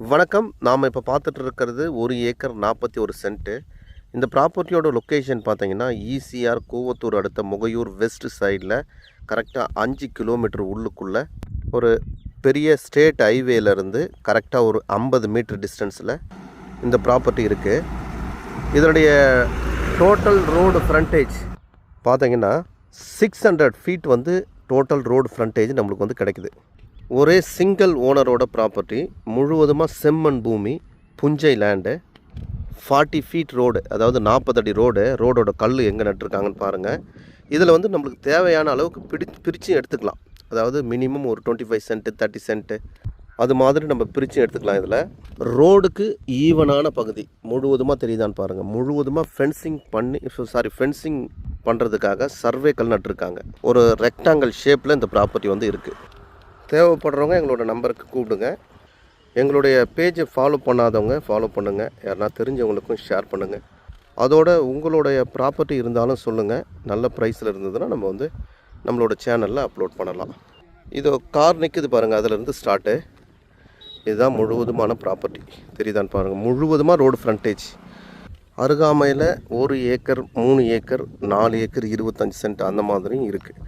வணக்கம். நாம் இப்போ பார்த்துட்டு இருக்கிறது ஒரு ஏக்கர் நாற்பத்தி ஒரு சென்ட்டு. இந்த ப்ராப்பர்ட்டியோட லொக்கேஷன் பார்த்தீங்கன்னா ஈசிஆர் கூவத்தூர் அடுத்த முகையூர் வெஸ்ட் சைடில் கரெக்டாக அஞ்சு கிலோமீட்டர் உள்ளுக்குள்ளே ஒரு பெரிய ஸ்டேட் ஹைவேலேருந்து கரெக்டாக ஒரு ஐம்பது மீட்டர் டிஸ்டன்ஸில் இந்த ப்ராப்பர்ட்டி இருக்குது இதனுடைய டோட்டல் ரோடு ஃப்ரண்டேஜ் பார்த்தீங்கன்னா சிக்ஸ் ஹண்ட்ரட் ஃபீட் வந்து டோட்டல் ரோடு ஃப்ரண்டேஜ் நம்மளுக்கு வந்து கிடைக்குது. ஒரே சிங்கிள் ஓனரோட ப்ராப்பர்ட்டி முழுவதுமாக செம்மண் பூமி புஞ்சை லேண்டு ஃபார்ட்டி ஃபீட் ரோடு அதாவது நாற்பது அடி ரோடு ரோடோட கல் எங்கே நட்டுருக்காங்கன்னு பாருங்கள் இதில் வந்து நம்மளுக்கு தேவையான அளவுக்கு பிடி பிரித்து எடுத்துக்கலாம். அதாவது மினிமம் ஒரு twenty five cent thirty cent அது மாதிரி நம்ம பிரித்து எடுத்துக்கலாம் இதில். ரோடுக்கு ஈவனான பகுதி முழுவதுமாக தெரியுதான்னு பாருங்கள் முழுவதுமாக ஃபென்சிங் பண்ணி சாரி ஃபென்சிங் பண்ணுறதுக்காக சர்வே கல் நட்டிருக்காங்க. ஒரு ரெக்டாங்கிள் ஷேப்பில் இந்த ப்ராப்பர்ட்டி வந்து இருக்குது தேவைப்படுறவங்க எங்களோட நம்பருக்கு கூப்பிடுங்க. எங்களுடைய பேஜை ஃபாலோ பண்ணாதவங்க ஃபாலோ பண்ணுங்கள் யாருனா தெரிஞ்சவங்களுக்கும் ஷேர் பண்ணுங்கள் அதோட உங்களுடைய ப்ராப்பர்ட்டி இருந்தாலும் சொல்லுங்கள் நல்ல ப்ரைஸில் இருந்ததுன்னா நம்ம வந்து நம்மளோட சேனலில் அப்லோட் பண்ணலாம். இதோ கார் நிற்குது பாருங்கள் அதிலிருந்து ஸ்டார்ட்டு இதுதான் முழுவதுமான ப்ராப்பர்ட்டி தெரியுதான்னு பாருங்கள் முழுவதுமாக ரோடு ஃப்ரண்டேஜ் அருகாமையில் ஒரு ஏக்கர் மூணு ஏக்கர் நாலு ஏக்கர் இருபத்தஞ்சி சென்ட் அந்த மாதிரியும் இருக்குது